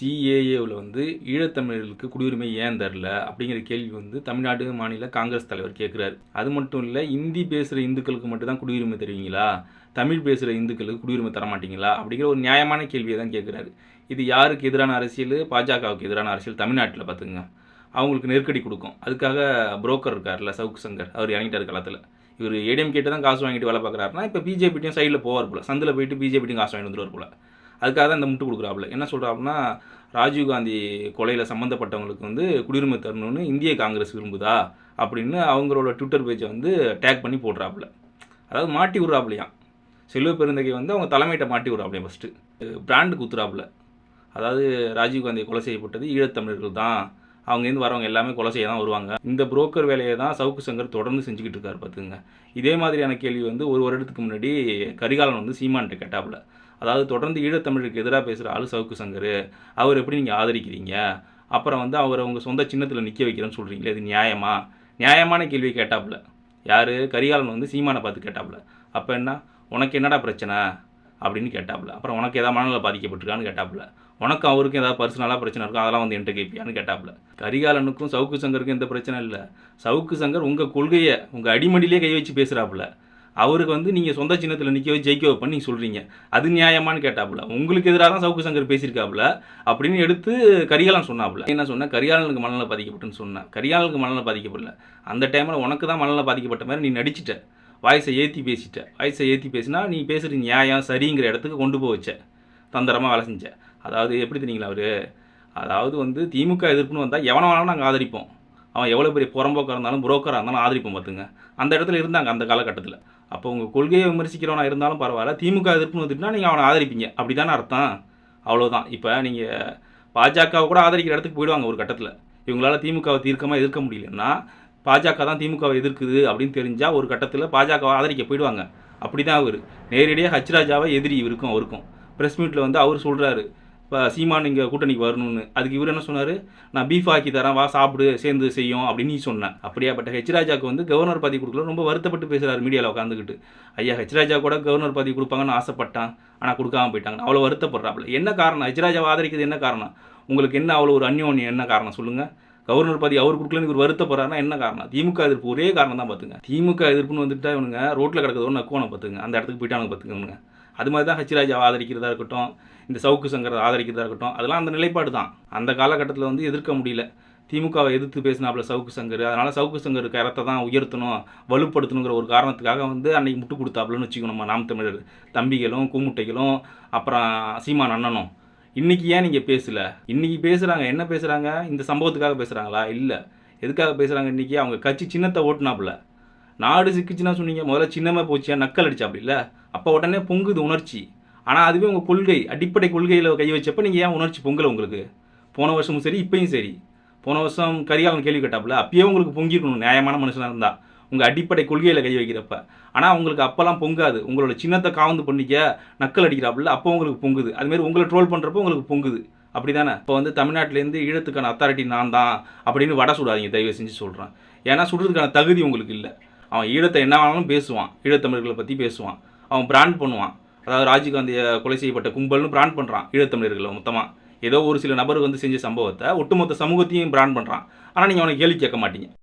சிஏஏவில் வந்து ஈழத்தமிழர்களுக்கு குடியுரிமை ஏன் தரல? அப்படிங்கிற கேள்வி வந்து தமிழ்நாடு மாநில காங்கிரஸ் தலைவர் கேட்குறாரு அது மட்டும் இல்லை இந்தி பேசுகிற இந்துக்களுக்கு மட்டும் தான் குடியுரிமை தருவீங்களா? தமிழ் பேசுகிற இந்துக்களுக்கு குடியுரிமை தரமாட்டீங்களா? அப்படிங்கிற ஒரு நியாயமான கேள்வியை தான் கேட்குறாரு இது யாருக்கு எதிரான அரசியல்? பாஜகவுக்கு எதிரான அரசியல் தமிழ்நாட்டில் பார்த்துங்க அவங்களுக்கு நெருக்கடி கொடுக்கும். அதுக்காக புரோக்கர் இருக்கார்ல சவுக் சங்கர் அவர் இறங்கிட்டார் காலத்தில் இவர் ஏடிஎம் கேட்டு தான் காசு வாங்கிட்டு வேலை பார்க்குறாருனா இப்போ பிஜேபிட்டையும் சைடில் போவார் போல. சந்தில் போயிட்டு பிஜேபிட்டையும் காசு வாங்கிட்டு வந்துருவார் போல. அதுக்காக தான் இந்த முட்டு கொடுக்குறாப்புல. என்ன சொல்கிறாப்புனா ராஜீவ்காந்தி கொலையில் சம்மந்தப்பட்டவங்களுக்கு வந்து குடியுரிமை தரணும்னு இந்திய காங்கிரஸ் விரும்புதா அப்படின்னு அவங்களோட ட்விட்டர் பேஜை வந்து டேக் பண்ணி போடுறாப்புல. அதாவது மாட்டி விட்றாப்புலையாம். செல்வ பெருந்தகை வந்து அவங்க தலைமையிட்ட மாட்டி விட்றாப்புலையும் ஃபஸ்ட்டு பிராண்டு குத்துறாப்புல. அதாவது ராஜீவ்காந்தி கொலை செய்யப்பட்டது ஈழத்தமிழர்கள் தான். அவங்கேருந்து வரவங்க எல்லாமே கொலை செய்ய தான் வருவாங்க. இந்த புரோக்கர் வேலையை தான் சவுக்கு சங்கர் தொடர்ந்து செஞ்சுக்கிட்டு இருக்காரு பார்த்துங்க இதே மாதிரியான கேள்வி வந்து ஒரு வருடத்துக்கு முன்னாடி கரிகாலன் வந்து சீமான்கிட்ட கேட்டாப்புல. அதாவது தொடர்ந்து ஈழத்தமிழுக்கு எதிராக பேசுகிற ஆளு சவுக்கு சங்கர். அவர் எப்படி நீங்கள் ஆதரிக்கிறீங்க? அப்புறம் வந்து அவர் உங்கள் சொந்த சின்னத்தில் நிற்க வைக்கிறேன்னு சொல்கிறீங்களே இது நியாயமா? நியாயமான கேள்வி கேட்டாப்புல. யார்? கரிகாலன் வந்து சீமானை பார்த்து கேட்டாப்புல. அப்போ என்ன? உனக்கு என்னடா பிரச்சனை? அப்படின்னு கேட்டாப்புல. அப்புறம் உனக்கு ஏதாவது மனநிலை பாதிக்கப்பட்டிருக்கான்னு கேட்டாப்புல. உனக்கும் அவருக்கும் ஏதாவது பர்சனலாக பிரச்சனை இருக்கும் அதெல்லாம் வந்து என்கிட்ட கேட்பியான்னு கேட்டாப்புல. கரிகாலனுக்கும் சவுக்கு சங்கருக்கும் எந்த பிரச்சனை இல்லை. சவுக்கு சங்கர் உங்கள் கொள்கையை உங்கள் அடிமடியிலே கை வச்சு பேசுகிறாப்புல அவருக்கு வந்து நீங்கள் சொந்த சின்னத்தில் நிற்க ஜெயிக்க வைப்பேன் நீங்கள் சொல்கிறீங்க அது நியாயமான்னு கேட்டாப்புல. உங்களுக்கு எதிராக தான் சவுக்கு சங்கர் பேசியிருக்காப்புல. அப்படின்னு எடுத்து கரிகாலன் சொன்னாப்புல. என்ன சொன்னேன்? கரிகாலனுக்கு மனநல பாதிக்கப்பட்டுன்னு சொன்னேன். கரிகாலனுக்கு மனநல பாதிக்கப்படல. அந்த டைமில் உனக்கு தான் மனநல பாதிக்கப்பட்ட மாதிரி நீ நடிச்சிட்ட. வாய்ஸை ஏற்றி பேசிட்ட. வாய்ஸை ஏற்றி பேசினா நீ பேசுகிற நியாயம் சரிங்கிற இடத்துக்கு கொண்டு போய் வச்ச. தந்திரமாக வேலை செஞ்ச. அதாவது எப்படி தெரியுங்களா அவர்? அதாவது வந்து திமுக எதிர்ப்புன்னு வந்தால் எவனை வேணாலும் நாங்கள் ஆதரிப்போம். அவன் எவ்வளோ பெரிய புறம்போக்காக இருந்தாலும் புரோக்கராக இருந்தாலும் ஆதரிப்போம் பார்த்துங்க. அந்த இடத்துல இருந்தாங்க அந்த காலகட்டத்தில். அப்போ உங்கள் கொள்கையை விமர்சிக்கிறவனா இருந்தாலும் பரவாயில்ல. திமுக எதிர்ப்புன்னு வந்துட்டுனா நீங்கள் அவனை ஆதரிப்பீங்க. அப்படி தானே அர்த்தம். அவ்வளோதான் இப்போ நீங்கள் பாஜகவை கூட ஆதரிக்கிற இடத்துக்கு போயிடுவாங்க ஒரு கட்டத்தில். இவங்களால் திமுகவை தீர்க்கமாக எதிர்க்க முடியலன்னா பாஜக தான் திமுகவை எதிர்க்குது அப்படின்னு தெரிஞ்சால் ஒரு கட்டத்தில் பாஜகவை ஆதரிக்க போயிடுவாங்க. அப்படி தான் அவர் நேரடியாக ஹச்ராஜாவை எதிரி இவருக்கும் அவருக்கும். ப்ரெஸ் மீட்டில் வந்து அவர் சொல்கிறாரு இப்போ சீமான் இங்கே கூட்டணிக்கு வரணும்னு. அதுக்கு இவர் என்ன சொன்னார்? நான் பீஃப் ஆக்கி தரேன் வா சாப்பிடு சேர்ந்து செய்யும் அப்படின்னு நீ சொன்னேன் அப்படியாப்பட்ட ஹெச்ராஜாவுக்கு வந்து கவர்னர் பதவி கொடுக்கல. ரொம்ப வருத்தப்பட்டு பேசுகிறார் மீடியாவில் உட்காந்துக்கிட்டு ஐயா ஹெச் ராஜா கூட கவர்னர் பதவி கொடுப்பாங்கன்னு ஆசைப்பட்டான். ஆனால் கொடுக்காம போயிட்டாங்க. அவ்வளோ வருத்தப்படுறாப்புல. என்ன காரணம்? ஹெச் ராஜாவை ஆதரிக்கிறது என்ன காரணம்? உங்களுக்கு என்ன அவ்வளோ ஒரு அந்யோன்யம்? என்ன காரணம்? சொல்லுங்கள் கவர்னர் பதவி அவர் கொடுக்கலன்னு இவர் வருத்தப்படுறாருன்னா என்ன காரணம்? திமுக எதிர்ப்பு ஒரே காரணம் தான் பார்த்துங்க திமுக எதிர்ப்புன்னு வந்துட்டா இவனுங்க ரோட்டில் கிடக்கிறதோ நக்குவான பார்த்துங்க அந்த இடத்துக்கு போயிட்டானுங்க பார்த்துக்கோங்க அது மாதிரி தான் ஹச்சிராஜாவை ஆதரிக்கிறதா இருக்கட்டும் இந்த சவுக்கு சங்கரை ஆதரிக்கிறதா இருக்கட்டும் அதெல்லாம் அந்த நிலைப்பாடு தான். அந்த காலகட்டத்தில் வந்து எதிர்க்க முடியல. திமுகவை எதிர்த்து பேசினாப்புல சவுக்கு சங்கர். அதனால் சவுக்கு சங்கர் கரத்தை தான் உயர்த்தணும் வலுப்படுத்தணுங்கிற ஒரு காரணத்துக்காக வந்து அன்னைக்கு முட்டு கொடுத்தாப்புலன்னு வச்சுக்கணும் நம்ம நாம் தமிழர். தம்பிகளும் கூமுட்டைகளும் அப்புறம் சீமான் அண்ணனும். இன்றைக்கி ஏன் நீங்கள் பேசல? இன்னைக்கு பேசுகிறாங்க என்ன பேசுகிறாங்க இந்த சம்பவத்துக்காக பேசுகிறாங்களா இல்லை. எதுக்காக பேசுகிறாங்க இன்றைக்கி அவங்க கட்சி சின்னத்தை ஓட்டுனாப்புல. நாடு சிக்கிச்சுன்னா சொன்னீங்க முதல்ல சின்னமாக போச்சியா நக்கல் அடிச்சாப்புல இல்லை? அப்போ உடனே பொங்குது உணர்ச்சி. ஆனால் அதுவே உங்கள் கொள்கை அடிப்படை கொள்கையில் கை வச்சப்போ நீங்கள் ஏன் உணர்ச்சி பொங்கலை உங்களுக்கு? போன வருஷமும் சரி இப்பயும் சரி. போன வருஷம் கரிகாலன் கேள்வி கேட்டாப்புல அப்பயே உங்களுக்கு பொங்கிருக்கணும் நியாயமான மனுஷனாக இருந்தால் உங்கள் அடிப்படை கொள்கையில் கை வைக்கிறப்ப. ஆனால் உங்களுக்கு அப்போல்லாம் பொங்காது. உங்களோட சின்னத்தை காவந்து பண்ணிக்க நக்கல் அடிக்கிறாப்புல அப்போ உங்களுக்கு பொங்குது. அதுமாரி உங்களை ட்ரோல் பண்ணுறப்போ உங்களுக்கு பொங்குது. அப்படி தானே இப்போ வந்து தமிழ்நாட்டிலேருந்து ஈழத்துக்கான அத்தாரிட்டி நான் தான் அப்படின்னு வடை சுடாதீங்க தயவு செஞ்சு சொல்கிறேன் ஏன்னா சுடுறதுக்கான தகுதி உங்களுக்கு இல்லை. அவன் ஈழத்தை என்ன வேணாலும் பேசுவான். ஈழத்தமிழர்களை பற்றி பேசுவான். அவன் பிராண்ட் பண்ணுவான். அதாவது ராஜீவ்காந்தியை கொலை செய்யப்பட்ட கும்பல்னு பிராண்ட் பண்ணுறான் ஈழத்தமிழர்களை மொத்தமாக ஏதோ ஒரு சில நபர் வந்து செஞ்ச சம்பவத்தை ஒட்டுமொத்த சமூகத்தையும் பிராண்ட் பண்ணுறான் ஆனால் நீங்கள் அவனை கேள்வி கேட்க மாட்டீங்க.